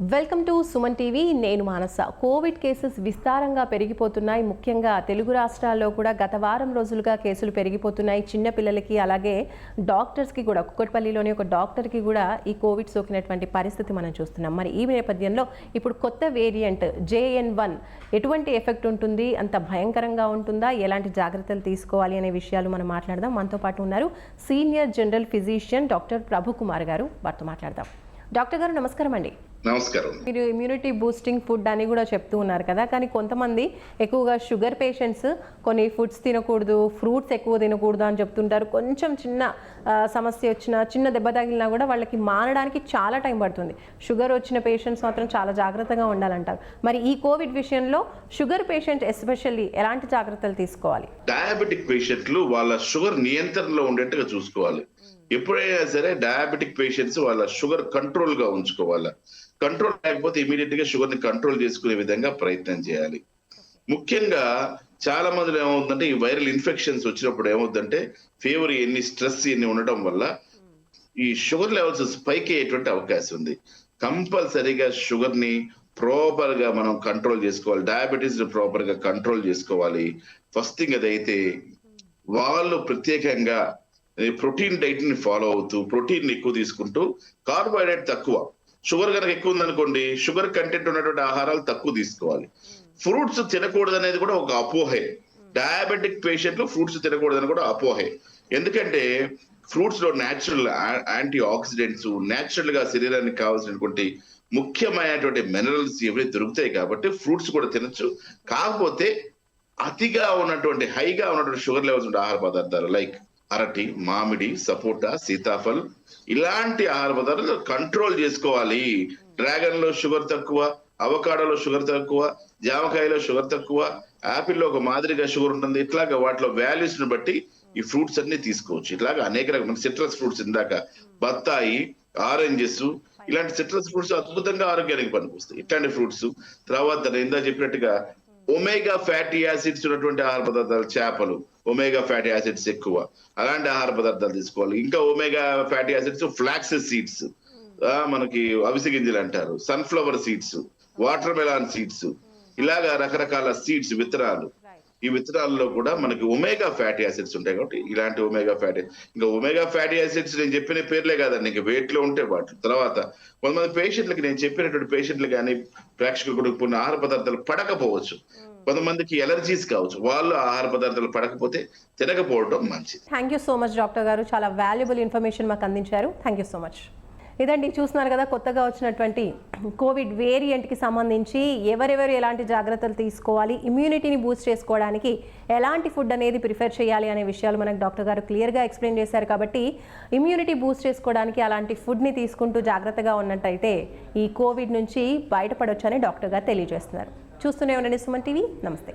Welcome to Suman TV. నేను మానస. Covid cases విస్తారంగా పెరిగిపోతున్నాయి. ముఖ్యంగా తెలుగు రాష్ట్రాల్లో కూడా గత వారం రోజులుగా కేసులు పెరిగిపోతున్నాయి. చిన్నపిల్లలకి అలాగే డాక్టర్స్కి కూడా కుక్కటిపల్లిలోని ఒక డాక్టర్కి కూడా ఈ కోవిడ్ సోకినటువంటి పరిస్థితి మనం చూస్తున్నాం. మరి ఈ నేపథ్యంలో ఇప్పుడు కొత్త వేరియంట్ జేఎన్ వన్ ఎటువంటి ఎఫెక్ట్ ఉంటుంది? అంత భయంకరంగా ఉంటుందా? ఎలాంటి జాగ్రత్తలు తీసుకోవాలి అనే విషయాలు మనం మాట్లాడదాం. మనతో పాటు ఉన్నారు senior general physician doctor Prabhu Kumar గారు. వారితో మాట్లాడదాం. డాక్టర్ గారు నమస్కారం అండి. నమస్కారం. మీరు ఇమ్యూనిటీ బూస్టింగ్ ఫుడ్ అని కూడా చెప్తూ ఉన్నారు కదా కానీ కొంతమంది ఎక్కువగా షుగర్ పేషెంట్స్ కొన్ని ఫుడ్స్ తినకూడదు ఫ్రూట్స్ ఎక్కువ తినకూడదు అని చెప్తుంటారు. కొంచెం చిన్న సమస్య వచ్చినా చిన్న దెబ్బ తగిలినా కూడా వాళ్ళకి మానడానికి చాలా టైం పడుతుంది. షుగర్ వచ్చిన పేషెంట్స్ మాత్రం చాలా జాగ్రత్తగా ఉండాలంటారు. మరి ఈ కోవిడ్ విషయంలో షుగర్ పేషెంట్ ఎస్పెషల్లీ ఎలాంటి జాగ్రత్తలు తీసుకోవాలి? డయాబెటిక్ పేషెంట్లు వాళ్ళ షుగర్ నియంత్రణలో ఉండేట్టుగా చూసుకోవాలి. ఎప్పుడైనా సరే డయాబెటిక్ పేషెంట్స్ వాళ్ళ షుగర్ కంట్రోల్గా ఉంచుకోవాలి. కంట్రోల్ లేకపోతే ఇమీడియట్గా షుగర్ని కంట్రోల్ చేసుకునే విధంగా ప్రయత్నం చేయాలి. ముఖ్యంగా చాలా మందిలో ఏమవుతుందంటే ఈ వైరల్ ఇన్ఫెక్షన్స్ వచ్చినప్పుడు ఏమవుతుందంటే ఫీవర్ ఎన్ని స్ట్రెస్ ఎన్ని ఉండటం వల్ల ఈ షుగర్ లెవెల్స్ స్పైక్ అయ్యేటువంటి అవకాశం ఉంది. కంపల్సరీగా షుగర్ని ప్రాపర్గా మనం కంట్రోల్ చేసుకోవాలి. డయాబెటీస్ ప్రాపర్గా కంట్రోల్ చేసుకోవాలి. ఫస్ట్ థింగ్ అదైతే వాళ్ళు ప్రత్యేకంగా ప్రోటీన్ డైట్ని ఫాలో అవుతూ ప్రోటీన్ ఎక్కువ తీసుకుంటూ కార్బోహైడ్రేట్ తక్కువ. షుగర్ కనుక ఎక్కువ ఉందనుకోండి షుగర్ కంటెంట్ ఉన్నటువంటి ఆహారాలు తక్కువ తీసుకోవాలి. ఫ్రూట్స్ తినకూడదు అనేది కూడా ఒక అపోహే. డయాబెటిక్ పేషెంట్లు ఫ్రూట్స్ తినకూడదని కూడా అపోహే. ఎందుకంటే ఫ్రూట్స్లో న్యాచురల్ యాంటీ ఆక్సిడెంట్స్ న్యాచురల్గా శరీరానికి కావాల్సినటువంటి ముఖ్యమైనటువంటి మినరల్స్ ఇవన్నీ దొరుకుతాయి కాబట్టి ఫ్రూట్స్ కూడా తినొచ్చు. కాకపోతే అతిగా ఉన్నటువంటి హైగా ఉన్నటువంటి షుగర్ లెవెల్స్ ఉండే ఆహార పదార్థాలు లైక్ అరటి మామిడి సపోటా సీతాఫల్ ఇలాంటి ఆహార పదార్థాలు కంట్రోల్ చేసుకోవాలి. డ్రాగన్లో షుగర్ తక్కువ అవకాడోలో షుగర్ తక్కువ జామకాయలో షుగర్ తక్కువ యాపిల్లో ఒక మాదిరిగా షుగర్ ఉంటుంది. ఇట్లాగా వాటిలో వాల్యూస్ని బట్టి ఈ ఫ్రూట్స్ అన్ని తీసుకోవచ్చు. ఇట్లాగా అనేక రకమైన సిట్రస్ ఫ్రూట్స్ ఇందాక బత్తాయి ఆరెంజెస్ ఇలాంటి సిట్రస్ ఫ్రూట్స్ అద్భుతంగా ఆరోగ్యానికి పనికొస్తాయి. ఇట్లాంటి ఫ్రూట్స్ తర్వాత ఇందా చెప్పినట్టుగా ఒమేగా ఫ్యాటీ యాసిడ్స్ ఉన్నటువంటి ఆహార పదార్థాలు చేపలు ఒమేగా ఫ్యాటీ యాసిడ్స్ ఎక్కువ. అలాంటి ఆహార పదార్థాలు తీసుకోవాలి. ఇంకా omega fatty acids flax seeds. మనకి అవిసె గింజలు అంటారు. Sunflower seeds watermelon seeds. ఇలాగా రకరకాల సీడ్స్ విత్తనాలు. ఈ విత్తనాల్లో కూడా మనకి ఒమేగా ఫ్యాటీ యాసిడ్స్ ఉంటాయి కాబట్టి ఇలాంటి ఒమేగా ఫ్యాటీ ఇంకా ఒమేగా ఫ్యాటీ యాసిడ్స్ నేను చెప్పిన పేర్లే కాదండి. ఇంకా weight లో ఉంటే వాటి తర్వాత కొంతమంది పేషెంట్లకి నేను చెప్పినటువంటి పేషెంట్లు కానీ ప్రేక్షకులకు కొన్ని ఆహార పదార్థాలు పడకపోవచ్చు. కొంతమందికి ఎలర్జీస్ కావచ్చు. వాళ్ళు ఆహార పదార్థాలు పడకపోతే తినకపోవడం మంచిది. Thank you so much doctor గారు. చాలా వాల్యుబుల్ ఇన్ఫర్మేషన్ మాకు అందించారు. థ్యాంక్ యూ సో మచ్ ఇదండి చూస్తున్నారు కదా కొత్తగా వచ్చినటువంటి కోవిడ్ వేరియంట్కి సంబంధించి ఎవరెవరు ఎలాంటి జాగ్రత్తలు తీసుకోవాలి ఇమ్యూనిటీని బూస్ట్ చేసుకోవడానికి ఎలాంటి ఫుడ్ అనేది ప్రిఫర్ చేయాలి అనే విషయాలు మనకు డాక్టర్ గారు క్లియర్గా ఎక్స్ప్లెయిన్ చేశారు కాబట్టి ఇమ్యూనిటీ బూస్ట్ చేసుకోవడానికి అలాంటి ఫుడ్ని తీసుకుంటూ జాగ్రత్తగా ఉన్నట్టయితే ఈ కోవిడ్ నుంచి బయటపడొచ్చని డాక్టర్ గారు తెలియజేస్తున్నారు. చూస్తూనే ఉండండి సుమన్ టీవీ. నమస్తే.